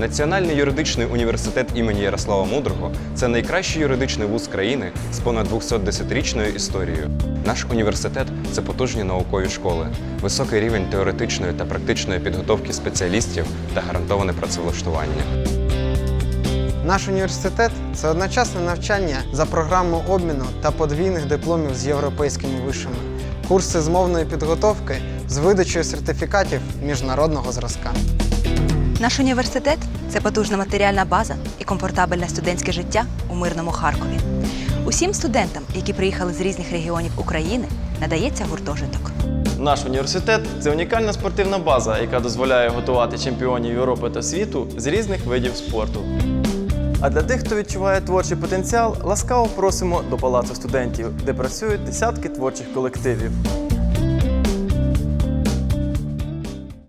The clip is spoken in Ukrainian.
Національний юридичний університет імені Ярослава Мудрого це найкращий юридичний вуз країни з понад 210-річною історією. Наш університет це потужні наукові школи, високий рівень теоретичної та практичної підготовки спеціалістів та гарантоване працевлаштування. Наш університет це одночасне навчання за програмою обміну та подвійних дипломів з європейськими вишами, курси з мовної підготовки з видачею сертифікатів міжнародного зразка. Наш університет це потужна матеріальна база і комфортабельне студентське життя у мирному Харкові. Усім студентам, які приїхали з різних регіонів України, надається гуртожиток. Наш університет це унікальна спортивна база, яка дозволяє готувати чемпіонів Європи та світу з різних видів спорту. А для тих, хто відчуває творчий потенціал, ласкаво просимо до палацу студентів, де працюють десятки творчих колективів.